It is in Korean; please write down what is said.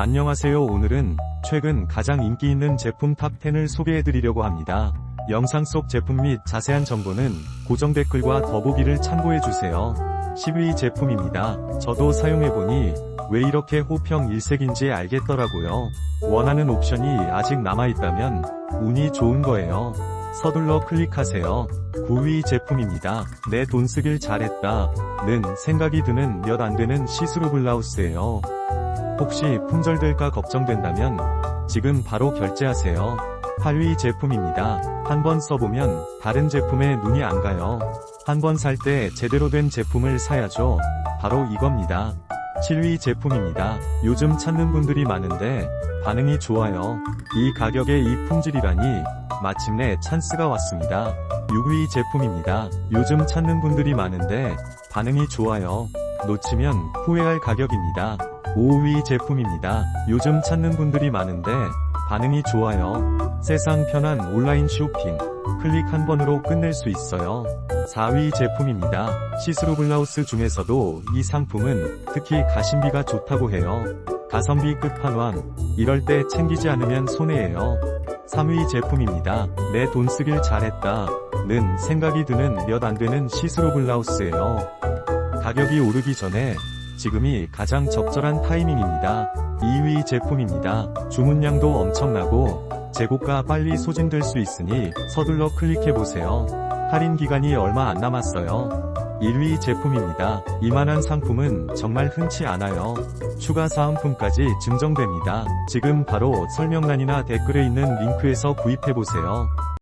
안녕하세요 오늘은 최근 가장 인기 있는 제품 탑10을 소개해드리려고 합니다. 영상 속 제품 및 자세한 정보는 고정 댓글과 더보기를 참고해주세요. 10위 제품입니다. 저도 사용해보니 왜 이렇게 호평 일색인지 알겠더라고요. 원하는 옵션이 아직 남아있다면 운이 좋은 거예요. 서둘러 클릭하세요. 9위 제품입니다. 내 돈 쓰길 잘했다. 는 생각이 드는 몇 안 되는 시스루 블라우스예요. 혹시 품절될까 걱정된다면 지금 바로 결제하세요. 8위 제품입니다. 한번 써보면 다른 제품에 눈이 안 가요. 한 번 살 때 제대로 된 제품을 사야죠. 바로 이겁니다. 7위 제품입니다. 요즘 찾는 분들이 많은데 반응이 좋아요. 이 가격에 이 품질이라니 마침내 찬스가 왔습니다. 6위 제품입니다. 요즘 찾는 분들이 많은데 반응이 좋아요. 놓치면 후회할 가격입니다. 5위 제품입니다. 요즘 찾는 분들이 많은데 반응이 좋아요. 세상 편한 온라인 쇼핑. 클릭 한 번으로 끝낼 수 있어요. 4위 제품입니다. 시스루 블라우스 중에서도 이 상품은 특히 가심비가 좋다고 해요. 가성비 끝판왕. 이럴 때 챙기지 않으면 손해예요. 3위 제품입니다. 내 돈 쓰길 잘했다. 는 생각이 드는 몇 안 되는 시스루 블라우스예요. 가격이 오르기 전에 지금이 가장 적절한 타이밍입니다. 2위 제품입니다. 주문량도 엄청나고 재고가 빨리 소진될 수 있으니 서둘러 클릭해보세요. 할인 기간이 얼마 안 남았어요. 1위 제품입니다. 이만한 상품은 정말 흔치 않아요. 추가 사은품까지 증정됩니다. 지금 바로 설명란이나 댓글에 있는 링크에서 구입해보세요.